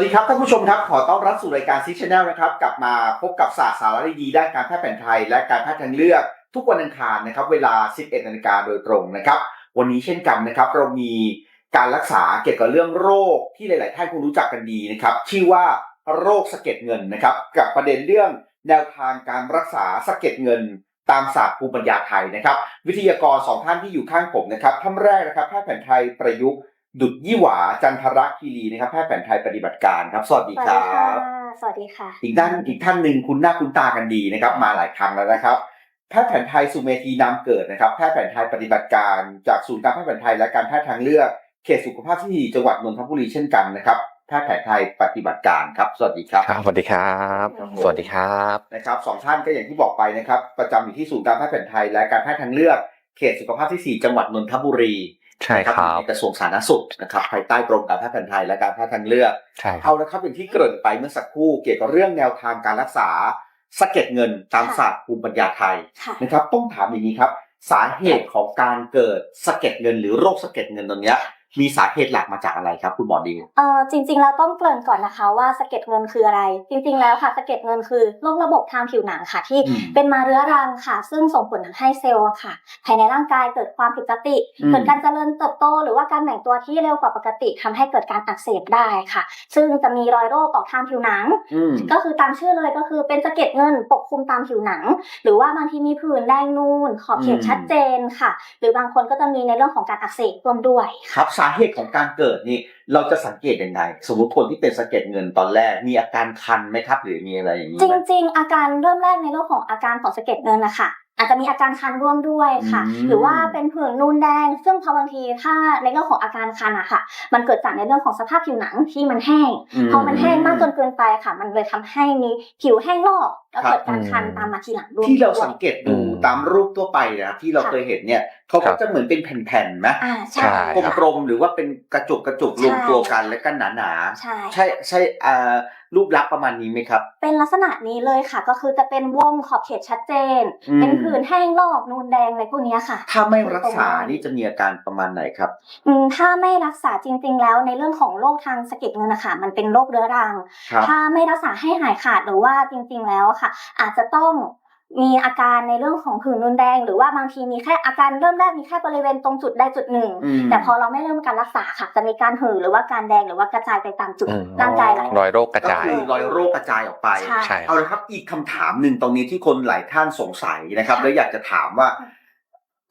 สวัสดีครับท่านผู้ชมครับขอต้อนรับสู่รายการซิชแนลนะครับ กลับมาพบกับศาสตร์สาระดีด้านการแพทย์แผนไทย และการแพทย์ทางเลือก ทุกวันอังคารนะครับ เวลา 11นาฬิกาโดยตรงนะครับ วันนี้เช่นกันนะครับ เรามีการรักษาเกี่ยวกับเรื่องโรคที่หลาย ๆ ท่านคงรู้จักกันดีนะครับ ชื่อว่าโรคสะเก็ดเงินนะครับ กับประเด็นเรื่องแนวทางการรักษาสะเก็ดเงิน ตามศาสตร์ภูมิปัญญาไทยนะครับ วิทยากรสองท่านที่อยู่ข้างผมนะครับท่านแรกนะครับแพทย์แผนไทยประยุกต์ ดุดยี่หวาจันทรคีรีนะครับแพทย์แผนไทยปฏิบัติการครับ สวัสดีสวัสคดีรัค่ะบสวัสดีค่ะ อีกด้านอีกท่านหนึ่งคุณหน้าคุณตากันดีนะครับ มาหลายครั้งแล้วนะครับแพทย์แผนไทยสุเมธีนามเกิดนะครับแพทย์แผนไทยปฏิบัติการ จากศูนย์การแพทย์แผนไทยและการแพทย์ทางเลือกเขตสุขภาพที่ดีจังหวัดนนทบุรีเช่นกันนะครับแพทย์แผนไทยปฏิบัติการครับ สวัสดีครับครับสวัสดีครับครับผมสวัสดีครับนะครับสองท่านก็อย่างที่บอกไปนะครับ ประจำอยู่ที่ศูนย์การแพทย์แผนไทยและการแพทย์ทางเลือก เขตสุขภาพที่สี่จังหวัดนนทบุรีใช่ครับในกระทรวงสาธารณสุขนะครับภายใต้กรมการแพทย์แผนไทยและการแพทย์ทางเลือกใช่ครัเอาบละครับอย่างที่เกริ่นไปเมื่อสักครู่เกี่ยวกับเรื่องแนวทางการรักษาสะเก็ดเงินตามค่ะศาสตร์ภูมิปัญญาไทยค่ะนะครับต้องถามอย่างนี้ครับ สาเหตุของการเกิดสะเก็ดเงินหรือโรคสะเก็ดเงินตรงเนี้ย มีสาเหตุหลักมาจากอะไรครับคุณหมอดิวเอ่อจริง ๆ แล้วต้องเกริ่นก่อนนะคะว่าสะเก็ดเงินคืออะไร จริง ๆ แล้วค่ะสะเก็ดเงินคือโรคระบบทางผิวหนังค่ะ ที่อืมเป็นมาเรื้อรังค่ะ ซึ่งส่งผลทำให้เซลล์อะค่ะ ภายในร่างกายเกิดความผิดปกติอืมเกิดการเจริญเติบโต หรือว่าการแบ่งตัวที่เร็วกว่าปกติทำให้เกิดการอักเสบได้ค่ะ ซึ่งจะมีรอยโรคออกทางผิวหนังอืมก็คือตามชื่อเลยก็คือเป็นสะเก็ดเงินปกคลุมตามผิวหนัง หรือว่าบางทีมีผื่นแดงนูนขอบเขตอืมชัดเจนค่ะ หรือบางคนก็จะมีในเรื่องของการอักเสบร่วมด้วยครับสาเหตุของการเกิดนี่เราจะสังเกตยังไงสมมติคนที่เป็นสะเก็ดเงินตอนแรกมีอาการคันไหมครับหรือมีอะไรอย่างนี้จไหมริง ๆ อาการเริ่มแรกในเรื่องของอาการของสะเก็ดเงินนะคะอาจจะมีอาการคันร่วมด้วยค่ะอืมหรือว่าเป็นผื่นนูนแดง ซึ่งพอบางทีถ้าในเรื่องของอาการคันอะค่ะ มันเกิดจากในเรื่องของสภาพผิวหนังที่มันแห้ง พอมันแห้งมากจนเกินไปค่ะ มันเลยทำให้มีผิวแห้งลอกแล้วเกิดการคันครับตามมาทีหลังด้วย ที่เราด้วยสังเกตดูอืม ตามรูปทั่วไปนะครับที่เราค่ะเคยเห็นเนี่ยเขาครัก็บจะเหมือนเป็นแผ่นๆไหมอ่าใช่ใช่ครับกลมๆหรือว่าเป็นกระจุกกระจุกรวมตัวกันแล้วก็หนาๆใช่ใช่ใช่อ่ารูปลักษณ์ประมาณนี้ไหมครับ เป็นลักษณะนี้เลยค่ะ ก็คือจะเป็นวงขอบเขตชัดเจนอืมเป็นผื่นแห้งลอกนูนแดงอะไรพวกเนี้ยค่ะ ถ้าไม่รักษานี่จะมีอาการประมาณไหนครับอืมถ้าไม่รักษาจริง ๆ แล้วในเรื่องของโรคทางสะเก็ดเงินนะคะมันเป็นโรคเรื้อรังครับถ้าไม่รักษาให้หายขาดหรือว่าจริง ๆ แล้วอะค่ะ อาจจะต้อง มีอาการในเรื่องของผื่นรุนแดง หรือว่าบางทีมีแค่อาการเริ่มแรกมีแค่บริเวณตรงจุดใดจุดหนึ่งอืมแต่พอเราไม่เริ่มการรักษาค่ะจะมีการหือหรือว่าการแดงหรือว่ากระจายไปตามจุดอืมร่างกายหลายรอยโรคกระก็จายคือรอยโรคกระจายออกไปใช่ใช่เอาละครับอีกคำถามหนึ่งตรงนี้ที่คนหลายท่านสงสัยนะครับแล้วอยากจะถามว่า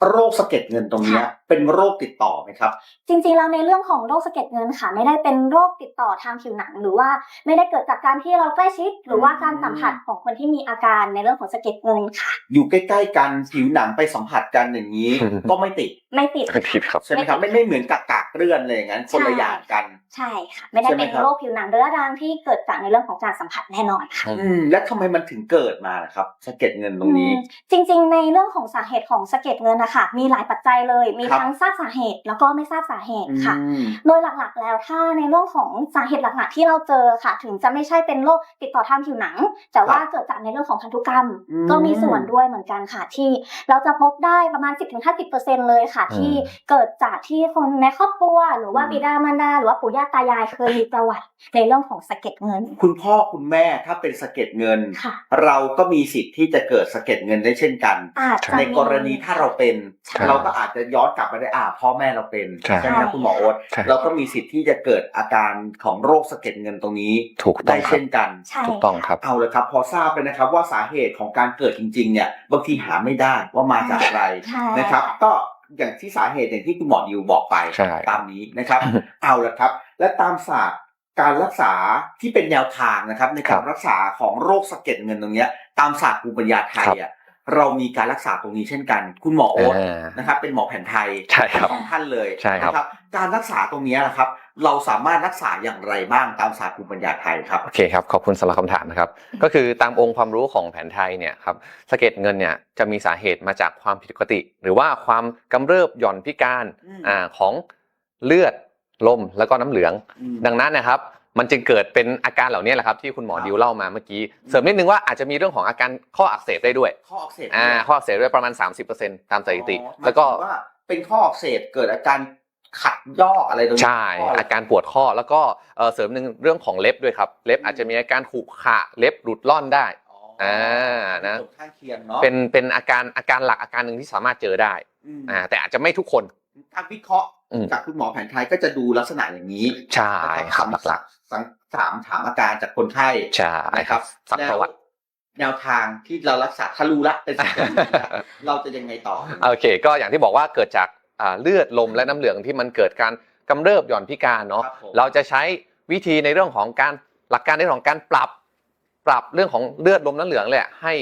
โรคสะเก็ดเงินตรงเนี้ยเป็นโรคติดต่อไหมครับ จริงๆแล้วในเรื่องของโรคสะเก็ดเงินค่ะ ไม่ได้เป็นโรคติดต่อทางผิวหนัง หรือว่าไม่ได้เกิดจากการที่เราใกล้ชิด หรือว่าการสัมผัสของคนที่มีอาการในเรื่องของสะเก็ดเงินค่ะ อยู่ใกล้ๆกันผิวหนังไปสัมผัสกันอย่างนี้อืมก็ไม่ติดไม่ติดไม่ผิดครับใช่ไหมครับไม่ไม่เหมือนกากกากๆเลื่อนเลยอย่างนั้นคนละใช่อย่างกัน ใช่ค่ะ ไม่ได้ใช่ไหมเป็นครับโรคผิวหนังเรื้อรังที่เกิดจากในเรื่องของการสัมผัสแน่นอนค่ะอืมแล้วทำไมมันถึงเกิดมาล่ะครับสะเก็ดเงินตรงนี้อืมจริง ๆ ในเรื่องของสาเหตุของสะเก็ดเงินนะคะมีหลายปัจจัยเลย มีครับทั้งทราบสาเหตุ แล้วก็ไม่ทราบสาเหตุค่ะอืมโดยหลักๆแล้วถ้าในเรื่องของสาเหตุหลักๆที่เราเจอค่ะ ถึงจะไม่ใช่เป็นโรคติดต่อทางผิวหนัง แต่ว่าเกิดจากในเรื่องของพันธุกรรมอืมก็มีส่วนด้วยเหมือนกันค่ะที่ เราจะพบได้ประมาณ 10-50%เลยค่ะอืมที่เกิดจากที่คนในครอบครัวหรือว่าบิดามารดาหรือว่าปู่ย่าตายายเคยมีประวัติในเรื่องของสะเก็ดเงิน คุณพ่อคุณแม่ถ้าเป็นสะเก็ดเงินค่ะเราก็มีสิทธิ์ที่จะเกิดสะเก็ดเงินได้เช่นกันอาจจะในกรณีถ้าเราเป็นใช่เราก็อาจจะย้อนกลับไปได้อ่าพ่อแม่เราเป็นใช่ไหมครับคุณหมอโอ๊ตใช่เราก็มีสิทธิ์ที่จะเกิดอาการของโรคสะเก็ดเงินตรงนี้ถูกต้ได้องครัเช่บนกันใช่ถูกต้องครับเอาเลยครับ พอทราบเลยนะครับว่าสาเหตุของการเกิดจริงๆเนี่ยบางทีหาไม่ได้ว่ามาจากอะไรใช่นะครับ ก็อย่างที่สาเหตุอย่างที่คุณหมอดิวบอกไปใช่ตามนี้นะครับ เอาละครับ และตามศาสตร์การรักษาที่เป็นแนวทางนะครับ ในการรักษาของโรคสะเก็ดเงินตรงเนี้ยตามศาสตร์ภูมิปัญญาไทยอะ เรามีการรักษาตรงนี้เช่นกัน คุณหมอโอ๊ตอ่านะครับ เป็นหมอแผนไทยใช่ครับสองท่านเลยใช่ครับนะการรักษาตรงเนี้ยนะครับ เราสามารถรักษาอย่างไรบ้างตามศาสตร์ภูมิปัญญาไทยครับโอเคครับขอบคุณสำหรับคำถามนะครับ ก็คือตามองค์ความรู้ของแผนไทยเนี่ยครับสะเก็ดเงินเนี่ยจะมีสาเหตุมาจากความผิดปกติ หรือว่าความกำเริบหย่อนพิการอืมอ่าของเลือดลมแล้วก็น้ำเหลืองอืมดังนั้นนะครับ มันจึงเกิดเป็นอาการเหล่านี้แหละครับที่คุณหมอครับดิวเล่ามาเมื่อกี้เสริมนิดนึงว่าอาจจะมีเรื่องของอาการข้ออักเสบได้ด้วยข้ออักเสบอ่าด้วยข้ออักเสบด้วยประมาณ 30%ตามสถิติอ๋อแล้วก็หมายถึงว่าเป็นข้ออักเสบเกิดอาการขัดย่ออะไรตรงนี้ใช่ข้ออะไรอาการปวดข้อแล้วก็เอ่อเสริมหนึ่งเรื่องของเล็บด้วยครับ เล็บอาจจะมีอาการขรุขระเล็บหลุดล่อนได้อ๋ออ่านะผลข้างเคียงเนาะเป็นเป็นอาการอาการหลักอาการหนึ่งที่สามารถเจอได้อืมอ่าแต่อาจจะไม่ทุกคนการวิเคราะห์อืมจากคุณหมอแผนไทยก็จะดูลักษณะอย่างนี้ ใช่ครับนะหลักๆ สังถามถามอาการจากคนไข้ๆใช่นะครับสักประวัติแนวทางที่เรารักษาถ้ารู้ละเป็นสิ่งที่ดีละเราจะยังไงต่อโอเค ก็อย่างที่บอกว่าเกิดจากอ่าเลือดลมและน้ำเหลืองที่มันเกิดการกำเริบหย่อนพิการเนาะครับผมเราจะใช้วิธีในเรื่องของการหลักการในเรื่องของการปรับปรับเรื่องของเลือดลมน้ำเหลืองแหละให้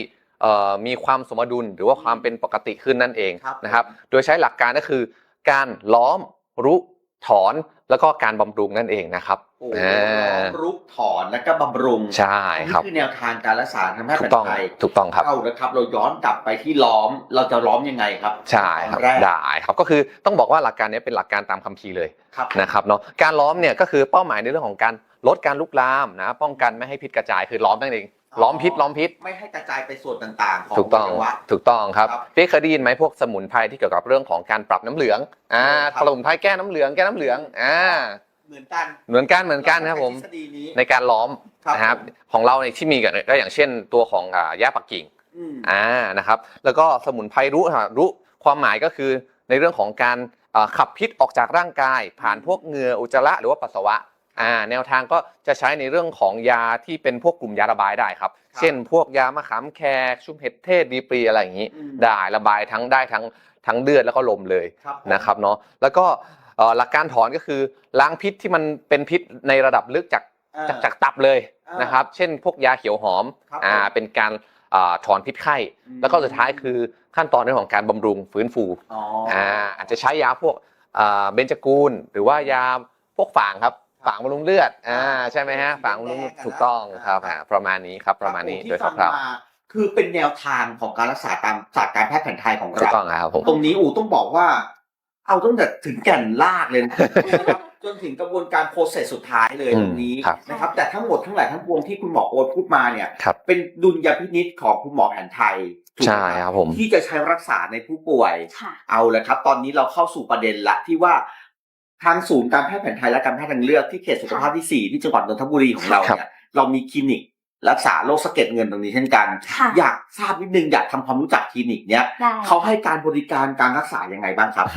เอ่อมีความสมดุลหรือว่าความเป็นปกติขึ้นนั่นเองครับนะครับ โดยใช้หลักการก็คือ การล้อมรุ ถอนแล้วก็การบำรุงนั่นเองนะครับโอ้อ่ารุกถอนแล้วก็บำรุงใช่ครับอันนี้คือแนวทางการรักษาทางแพทย์ถูแผกนต้องไทยถูกต้องครับเอาละครับ เราย้อนกลับไปที่ล้อมเราจะล้อมยังไงครับ ใช่ครับตอนแรกได้ครับก็คือต้องบอกว่าหลักการนี้เป็นหลักการตามคัมภีร์เลยครับนะครับเนาะการล้อมเนี่ยก็คือเป้าหมายในเรื่องของการลดการลุกลามนะป้องกันไม่ให้พิษกระจายคือล้อมนั่นเอง ล้อมพิษล้อมพิษ ไม่ให้กระจายไปส่วนต่างๆ ของถูกต้อง วัยวะถูกต้องครับครับพี่เคยได้ยินไหมพวกสมุนไพรที่เกี่ยวกับเรื่องของการปรับน้ำเหลืองอ่าครับ สมุนไพรแก้น้ำเหลืองแก้น้ำเหลืองอ่าเหมือนกันเหมือนกันเหมือนกันครับผมทฤษฎีนี้ในการล้อมครับนะครับของเราเนี่ยที่มีกันก็อย่างเช่นตัวของอ่าหญ้าปักกิ่งอืม อ่านะครับแล้วก็สมุนไพรรู้ฮะรู้ความหมายก็คือในเรื่องของการอ่าขับพิษออกจากร่างกาย ผ่านพวกเหงื่ออุจจาระหรือว่าปัสสาวะ อ่าแนวทางก็จะใช้ในเรื่องของยาที่เป็นพวกกลุ่มยาระบายได้ครับครับเช่น พวกยามะขามแขกชุมเห็ดเทศดีปรีอะไรอย่างนี้อืมได้ระบายทั้งได้ทั้งทั้งเลือดแล้วก็ลมเลยครับผมนะครับเนาะแล้วก็เอ่อหลักการถอนก็คือล้างพิษที่มันเป็นพิษในระดับลึกจากอ่าจากจากตับเลยอ่านนะครับ เช่น พวกยาเขียวหอมครับอ่าผมเป็นการอ่าถอนพิษไข้อืมแล้วก็สุดท้ายคือขั้นตอนเรื่องของการบำรุงฟื้นฟูอ๋ออ่าอาจจะใช้ยาพวกอ่าเบญจกูล หรือว่ายาพวกฝางครับ ฝางบำรุงเลือดอ่าใช่ไหมฮะฝางบำรุงถูกต้องครับอ่าประมาณนี้ครับประมาณนี้คบผโดยที่ฟังคร่าวมาคือเป็นแนวทางของการรักษาตามศาสตร์การแพทย์แผนไทยของๆถูกเราต้องครับผมตรงนี้อูต้องบอกว่า เอาตั้งแต่ถึงแก่นลากเลยนะจนถึงกระบวนการโปรเซสสุดท้ายเลยอืมตรงนี้ครับนะครับ แต่ทั้งหมดทั้งหลายทั้งปวงที่คุณหมอโอ๊ตพูดมาเนี่ยครับเป็นดุลยพินิษของคุณหมอแผนไทยถูกไหมใช่ครับผมที่จะใช้รักษาในผู้ป่วยค่ะเอาละครับ ตอนนี้เราเข้าสู่ประเด็นละที่ว่า ทางศูนย์การแพทย์แผนไทยและการแพทย์ทางเลือกที่เขตสุขภาพที่4ที่จังหวัดนนทบุรีของเราเนี่ยเรามีคลินิก รักษาโรคสะเก็ดเงินตรงนี้เช่นกันค่ะอยากทราบนิดนึงอยากทำความรู้จักคลินิกเนี้ยได้เขาให้การบริการการรักษายังไงบ้างครับ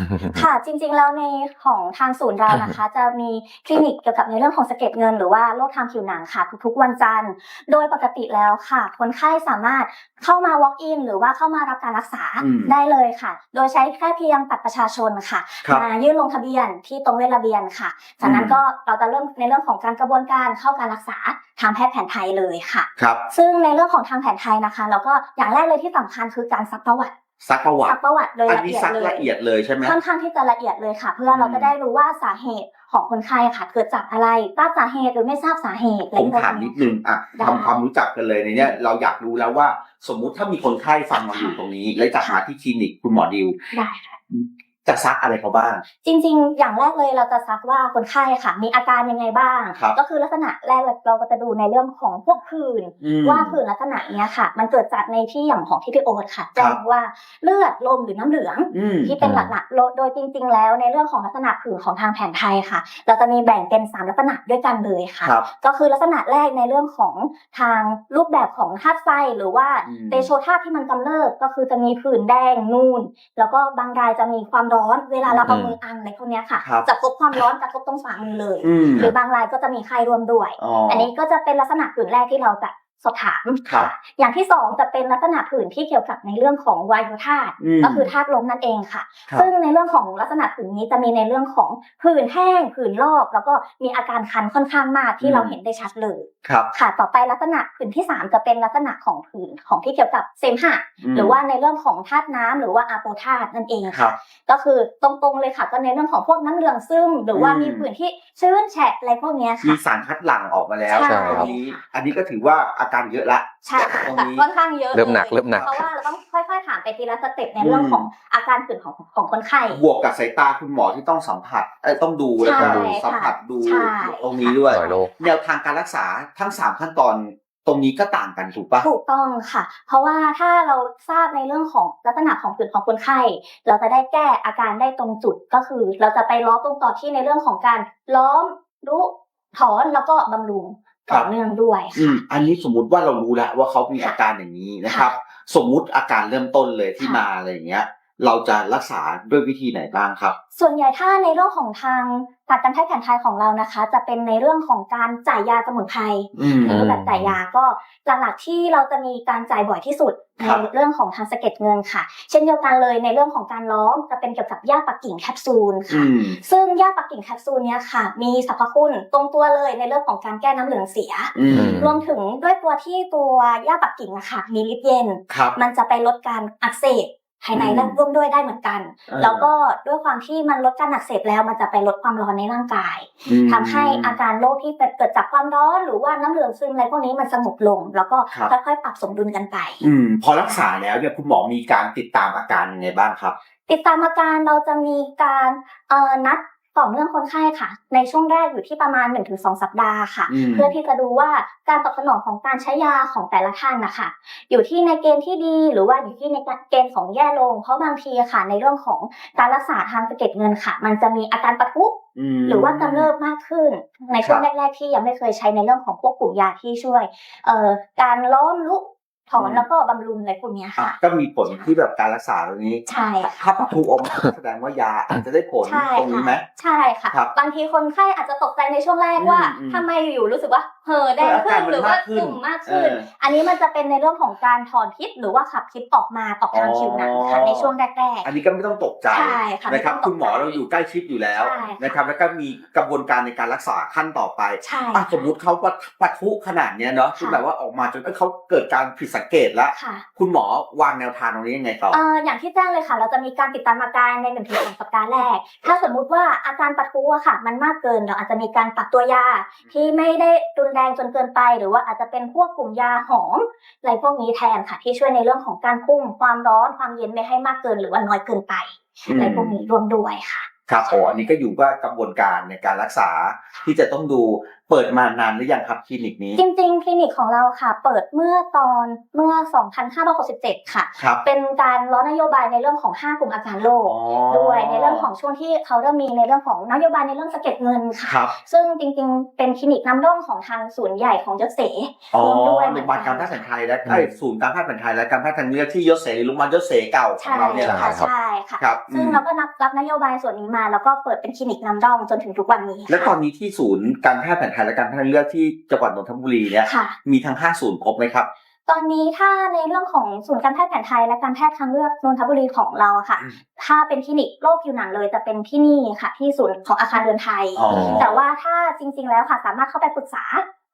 ค่ะจริงๆแล้วในของทางศูนย์เรานะคะ จะมีคลินิกเกี่ยวกับในเรื่องของสะเก็ดเงิน หรือว่าโรคทางผิวหนังค่ะทุกๆวันจันทร์ โดยปกติแล้วค่ะ คนไข้สามารถเข้ามา walk in หรือว่าเข้ามารับการรักษาอืมได้เลยค่ะ โดยใช้แค่เพียงบัตรประชาชนค่ะครับมายื่นลงทะเบียนที่ตรงเวชระเบียนค่ะ จากนั้นอืมก็เราจะเริ่มในเรื่องของการกระบวนการเข้าการรักษา ทางแพทย์แผนไทยเลยค่ะ ครับ ซึ่งในเรื่องของทางแผนไทยนะคะเราก็อย่างแรกเลยที่สำคัญคือการซักประวัติซักประวัซัติกประวัติโดยอันละนี้เอียดซักเลยละเอียดเลยใช่ไหมค่อนข้างที่จะละเอียดเลยค่ะ เพื่อเราอืมจะได้รู้ว่าสาเหตุของคนไข้ค่ะ เกิดจากอะไรทราบสาเหตุหรือไม่ทราบสาเหตุอะไรผมพวกถามนิดนึงอะได้ทำความรู้จักกันเลยในเนี้ยเราอยากรู้แล้วว่า สมมุติถ้ามีคนไข้ฟังมาอยู่ตรงนี้ แล้วจะมาที่คลินิกคุณหมอดิวได้ค่ะ จะซักอะไรเขาบ้าง จริง ๆ อย่างแรกเลยเราจะซักว่าคนไข้ค่ะ มีอาการยังไงบ้าง ครับก็คือลักษณะแรกเราก็จะดูในเรื่องของพวกผื่นอืมว่าผื่นลักษณะเนี้ยค่ะ มันเกิดจากในที่อย่างของที่พี่โอ๊ตค่ะครัแจ้บงว่าเลือดลมหรือน้ำเหลือง อืม ที่เป็นหลักๆโดยโดยจริง ๆ แล้วในเรื่องของลักษณะผื่นของทางแผนไทยค่ะ เราจะมีแบ่งเป็นสามลักษณะด้วยกันเลยค่ะ ครับก็คือลักษณะแรกในเรื่องของทางรูปแบบของธาตุไฟหรือว่าอืม เตโชธาตุที่มันกำเริบก็คือจะมีผื่นแดงนูน แล้วก็บางรายจะมีความร้อนเวลาเราเอาอืมมืออังอะไรพวกเนี้ยค่ะครับจะพบความร้อนกระทบตรงฝ่ามือเลยอืมหรือบางรายก็จะมีไข้รวมด้วยอ๋ออันนี้ก็จะเป็นลักษณะผื่นแรกที่เราจะ สอบถามครับค่ะอย่างที่สองจะเป็นลักษณะผื่นที่เกี่ยวกับในเรื่องของวายุธาตุอืมก็คือธาตุลมนั่นเองค่ะ ครับ ซึ่งในเรื่องของลักษณะผื่นนี้จะมีในเรื่องของผื่นแห้งผื่นลอก แล้วก็มีอาการคันค่อนข้างมากที่เราเห็นได้ชัดเลยครับค่ะ ต่อไปลักษณะผื่นที่สามจะเป็นลักษณะของผื่นของที่เกี่ยวกับเสมหะ มหรือว่าในเรื่องของธาตุน้ำหรือว่าอาโปธาตุนั่นเองครัค่ะ บ ก็คือตรงๆเลยค่ะ ก็ในเรื่องของพวกน้ำเหลืองซึมหรือว่าอืมมีผื่นที่ ชื้นแฉะอะไรพวกเนี้ยมีค่ะ สารคัดหลั่งออกมาแล้วใช่ตรงนี้ อันนี้ก็ถือว่าอาการเยอะละ ใช่ตรงแต่นี้ ค่อนข้างเยอะเริ่มหนักลยเริ่มหนัก เพราะว่าเราต้องค่อยๆถามไปทีละสเต็ปในเรื่องอืมของอาการผื่นของของคนไข้ บวกกับสายตาคุณหมอที่ต้องสัมผัสเอ้ยต้องดูแล้วก็ใช่ดูสัมผัสดูใช่ ตรงนี้ด้วย ต่อยโลกแนวทางการรักษาทั้งสามขั้นตอนต รงนี้ก็ต่างกันถูกปะถูกต้องค่ะ เพราะว่าถ้าเราทราบในเรื่องของลักษณะของผื่นของคนไข้ เราจะได้แก้อาการได้ตรงจุดก็คือ เราจะไปล้อตรงต่อที่ในเรื่องของการล้อมรุถอนแล้วก็บำรุงต่อเนื่องด้วยอืค่ะมอันนี้สมมุติว่าเรารู้แล้วว่าเขามีอาการอย่างนี้นะครับ สมมุติอาการเริ่มต้นเลยที่ค่ะมาอะไรอย่างเงี้ย เราจะรักษาด้วยวิธีไหนบ้างครับ ส่วนใหญ่ถ้าในเรื่องของทางศาสตร์การแพทย์แผนไทยของเรานะคะ จะเป็นในเรื่องของการจ่ายยาสมุนไพรอืมในรูปแบบจ่ายยาก็หลักๆที่เราจะมีการจ่ายบ่อยที่สุดคในรับเรื่องของทางสะเก็ดเงินค่ะ เช่นเดียวกันเลยในเรื่องของการล้อมจะเป็นเกี่ยวกับหญ้าปักกิ่งแคปซูลอืค่ะมซึ่งหญ้าปักกิ่งแคปซูลเนี้ยค่ะ มีสรรพคุณตรงตัวเลยในเรื่องของการแก้น้ำเหลืองเสียอืมรวมถึงด้วยตัวที่ตัวหญ้าปักกิ่งอะค่ะมีฤทธิ์เย็นครับมันจะไปลดการอักเสบ ภายในอืมและร่วมด้วยได้เหมือนกันเออแล้วก็ด้วยความที่มันลดการอักเสบแล้วมันจะไปลดความร้อนในร่างกายอืมทำให้อาการโรคที่เกิดจากความร้อนหรือว่าน้ำเหลืองซึมอะไรพวกนี้มันสงบลง แล้วก็ครับค่อยๆปรับสมดุลกันไปอืมพอรักษาแล้วเนี่ยคุณหมอมีการติดตามอาการยังไงบ้างครับ ติดตามอาการเราจะมีการเอ่อนัด ต่อเนื่องคนไข้ค่ะ ในช่วงแรกอยู่ที่ประมาณ 1-2 สัปดาห์ค่ะอืมเพื่อที่จะดูว่าการตอบสนองของการใช้ยาของแต่ละท่านนะคะอยู่ที่ในเกณฑ์ที่ดีหรือว่าอยู่ที่ในเกณฑ์ของแย่ลง เพราะบางทีค่ะ ในเรื่องของการรักษาทางสะเก็ดเงินค่ะ มันจะมีอาการปะทุมหรือว่ากำเริบมากขึ้น ในช่วงครับแรกๆที่ยังไม่เคยใช้ในเรื่องของพวกกลุ่มยาที่ช่วยเอ่อการล้อมลุก ถอนอืมแล้วก็บำรุงอะไรพวกเนี้ยอะค่ะ ก็มีผลที่แบบการรักษาตรงนี้ ใช่ค่ะถ้าปะทุออกมาแสดงว่ายาอาจจะได้ผลใช่ตรงนี้ไหมค่ะใช่ค่ะครับบางทีคนไข้อาจจะตกใจในช่วงแรกว่าอืมอืมทำไมอยู่ๆรู้สึกว่า เห่อแดงเอออาขึ้การนมันหรือว่ามากขึ้นตุ่มมากขึ้นเอออันนี้มันจะเป็นในเรื่องของการถอนพิษหรือว่าขับพิษออกมาต่อทางอ๋อผิวหนังค่ะในช่วงแรกอันนี้ก็ไม่ต้องตกใจใช่ค่ะนะครับไม่ต้องตกใจคุณหมอเราอยู่ใกล้ชิดอยู่แล้วใช่ค่ะนะครับแล้วก็มีกระบวนการในการรักษาขั้นต่อไปๆใช่อะสมมุติเขาปะปะทุขนาดเนี้ยเนาะค่ะคือแบบว่าออกมาจนเอ้ยเขาเกิดการผิดสังเกตแล้วค่ะคุณหมอวางแนวทางตรงนี้ยังไงต่อเอ่ออย่างที่แจ้งเลยค่ะ เราจะมีการติดตามอาการในหนึ่งถึงสองสัปดาห์แรก ถ้าสมมุติว่าอาการปะทุอะค่ะ มันมากเกินเราอาจจะมีการปรับตัวยาที่ไม่ได้รุนแรงจนเกินไป หรือว่าอาจจะเป็นพวกกลุ่มยาหอมอะไรพวกนี้แทนค่ะ ที่ช่วยในเรื่องของการคุมความร้อนความเย็นไม่ให้มากเกิน หรือว่าน้อยเกินไปอืมอะไรพวกนี้รวมด้วยค่ะครับโอ้อันนี้ก็อยู่ว่ากระบวนการในการรักษาที่จะต้องดู เปิดมานานหรือยังครับคลินิกนี้ จริงๆ คลินิกของเราค่ะ เปิดเมื่อตอนเมื่อ 2567 ค่ะ ครับ เป็นการล้อนโยบายในเรื่องของ 5 กลุ่มอาการโรคอ๋อด้วยในเรื่องของช่วงที่เขาเริ่มมีในเรื่องของนโยบายในเรื่องสะเก็ดเงินค่ะ ครับซึ่งจริงๆ เป็นคลินิกน้ำร่องของทางศูนย์ใหญ่ของยศเส อ๋อรวมด้วย โรงพยาบาลการแพทย์แผนไทยและไอ้ยศูนย์การแพทย์แผนไทยและการแพทย์ทางเลือกที่ยศเสรีโรงพยาบาลยศเสเก่าขอใช่งเราเนี่ยแหละคค่ะรับใช่ค่ะ ครับซึ่งอืมเราก็รับรับนโยบายส่วนนี้มา แล้วก็เปิดเป็นคลินิกน้ำร่องจนถึงทุกวันนี้และตอนนี้ที่ศูนย์การแพทย์แผนไทยและการแพทย์ทางเลือกที่จังหวัดนนทบุรีเนี่ยค่ะ มีทั้งห้าศูนย์ครบไหมครับ ตอนนี้ถ้าในเรื่องของศูนย์การแพทย์แผนไทยและการแพทย์ทางเลือกนนทบุรีของเราอะค่ะ อืมถ้าเป็นคลินิกโรคผิวหนังเลยจะเป็นที่นี่ค่ะ ที่ศูนย์ของอาคารเรือนไทย อ๋อ แต่ว่าถ้าจริง ๆ แล้วค่ะ สามารถเข้าไปปรึกษา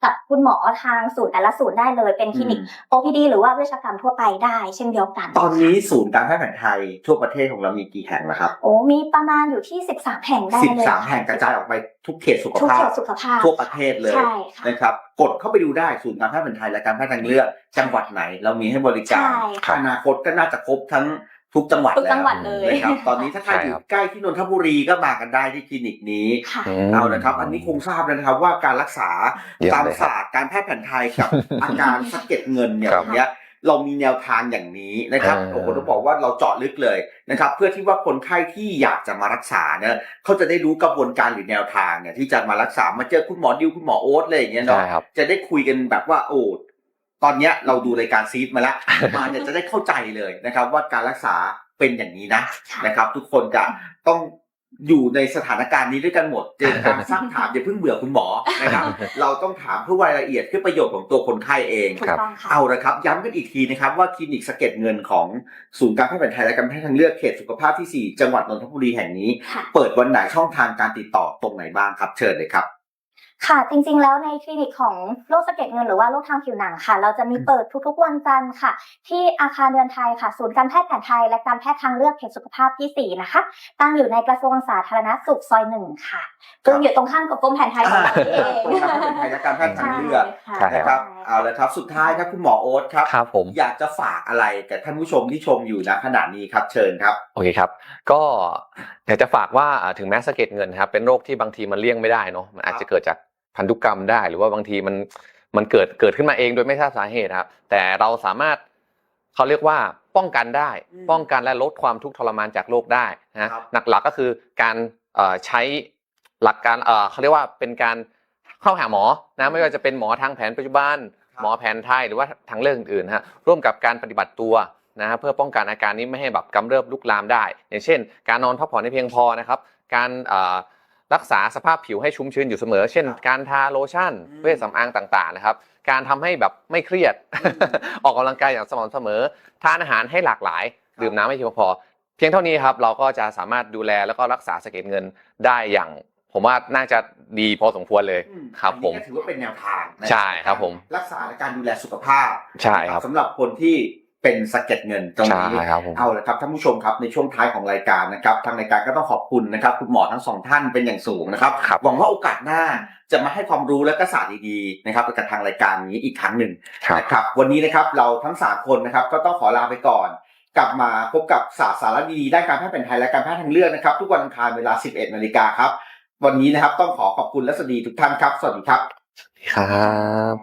กับคุณหมอทางศูนย์แต่ละศูนย์ได้เลยเป็นคลินิก OPD หรือว่าเวชกรรมทั่วไปได้เช่นเดียวกัน ตอนนี้ศูนย์การแพทย์แผนไทยทั่วประเทศของเรามีกี่แห่งแล้วครับ โอ้มีประมาณอยู่ที่ 13 แห่งได้สิบเลยสามแห่งกระจายออกไปทุกเขตสุขทุกภาเขพตสุขภาพทั่วประเทศเลยใช่ค่ะนะครับกดเข้าไปดูได้ศูนย์การแพทย์แผนไทยและการแพทย์ทางเลือกจังหวัดไหน เรามีให้บริการใช่ค่ะอนาคตก็น่าจะครบทั้ง ทุกจังหวัดทุกแล้วจังหวัดเลยนะครับตอนนี้ถ้าใครใช่อยู่ครับใกล้ที่นนทบุรีก็มากันได้ที่คลินิกนี้ค่ะมเอาละครับ อันนี้คงทราบแล้วนะครับว่าการรักษาเยี่ยมตามเลยครับศาสตร์การแพทย์แผนไทยกับอาการสะเก็ดเงินเนี่ยครับอย่างเงี้ยเรามีแนวทางอย่างนี้นะครับเออโอ้โหต้องบอกว่าเราเจาะลึกเลยนะครับ เพื่อที่ว่าคนไข้ที่อยากจะมารักษาเนี่ยเขาจะได้รู้กระบวนการหรือแนวทางเนี่ยที่จะมารักษามาเจอคุณหมอดิวคุณหมอโอ๊ตอะไรอย่างเงี้ยเนาะใช่ครับจะได้คุยกันแบบว่าโอ้ ตอนเนี้ยเราดูรายการซีดมาแล้วมาเนี่ยจะได้เข้าใจเลยนะครับ ว่าการรักษาเป็นอย่างนี้นะนะครับ ทุกคนจะต้องอยู่ในสถานการณ์นี้ด้วยกันหมดเจอการซักถามอย่าเพิ่งเบื่อคุณหมอนะครับ เราต้องถามเพื่อรายละเอียดเพื่อประโยชน์ของตัวคนไข้เองถูกต้องค่ะเอาละครับ ย้ำกันอีกทีนะครับ ว่าคลินิกสะเก็ดเงินของศูนย์การแพทย์แผนไทยและการแพทย์ทางเลือกเขตสุขภาพที่ 4 จังหวัดนนทบุรีแห่งนี้ค่ะเปิดวันไหนช่องทางการติดต่อตรงไหนบ้างครับ เชิญเลยครับ ค่ะจริงๆ แล้วในคลินิกของโรคสะเก็ดเงินหรือว่าโรคทางผิวหนังค่ะ เราจะมีเปิดทุกๆ วันจันทร์ค่ะ ที่อาคารเรือนไทยค่ะ ศูนย์การแพทย์แผนไทย และการแพทย์ทางเลือกเขตสุขภาพที่ 4 นะคะ ตั้งอยู่ในกระทรวงสาธารณสุขซอยหนึ่งค่ะซึ่งอยู่ตรงข้ามกับกรมแผนไทยของเราเองศูนย์การแพทย์แผนไทยและการแพทย์ทางเลือกใช่ นะครับ เอาละครับ สุดท้ายครับคุณหมอโอ๊ตครับ ครับผม อยากจะฝากอะไรกับท่านผู้ชมที่ชมอยู่ณขณะนี้ครับเชิญครับ โอเคครับ ก็อยากจะฝากว่าอ่าถึงแม้สะเก็ดเงินครับเป็นโรคที่บางทีมันเลี่ยงไม่ได้เนาะมันอาจจะเกิดจากพันธุกรรมได้ หรือว่าบางทีมันมันเกิดเกิดขึ้นมาเองโดยไม่ทราบสาเหตุครับ แต่เราสามารถเขาเรียกว่าป้องกันได้อืมป้องกันและลดความทุกข์ทรมานจากโรคได้นะครับหลักๆก็คือการเอ่อใช้หลักการเอ่อเขาเรียกว่าเป็นการ เข้าหาหมอนะไม่ว่าจะเป็นหมอทางแผนปัจจุบันครับหมอแผนไทยหรือว่าทางเลือกอื่นๆนะฮะร่วมกับการปฏิบัติตัวนะฮะเพื่อป้องกันอาการนี้ไม่ให้แบบกำเริบลุกลามได้ อย่างเช่น การนอนพักผ่อนให้เพียงพอนะครับ การเอ่อรักษาสภาพผิวให้ชุ่มชื้นอยู่เสมอ เช่น การทาโลชั่นอืมเวชสำอางต่างๆนะครับ การทำให้แบบไม่เครียด ออกกำลังกายอย่างสม่ำเสมอ ทานอาหารให้หลากหลายครับดื่มน้ำให้เพียงพอ เพียงเท่านี้ครับเราก็จะสามารถดูแลแล้วก็รักษาสะเก็ดเงินได้อย่าง ผมว่าน่าจะดีพอสมควรเลยอืมครับอันผนี้มก็ถือว่าเป็นแนวทางนะใช่ครับผมรักษาและการดูแลสุขภาพใช่ครับสำหรับคนที่เป็นสะเก็ดเงินตรงใช่นี้ครับผมเอาละครับท่านผู้ชมครับในช่วงท้ายของรายการนะครับทางรายการก็ต้องขอบคุณนะครับคุณหมอทั้งสองท่านเป็นอย่างสูงนะครับครับหวังว่าโอกาสหน้าจะมาให้ความรู้และก็ศาสตร์ดีๆนะครับกับทางรายการนี้อีกครั้งหนึ่งครับนะครับวันนี้นะครับเราทั้งสามคนนะครับก็ต้องขอลาไปก่อน กลับมาพบกับศาสตร์สารดีๆด้านการแพทย์แผนไทยและการแพทย์ทางเลือกนะครับ ทุกวันอังคารเวลา 11นาฬิกาครับ วันนี้นะครับ ต้องขอขอบคุณและสวัสดีทุกท่านครับ สวัสดีครับครับ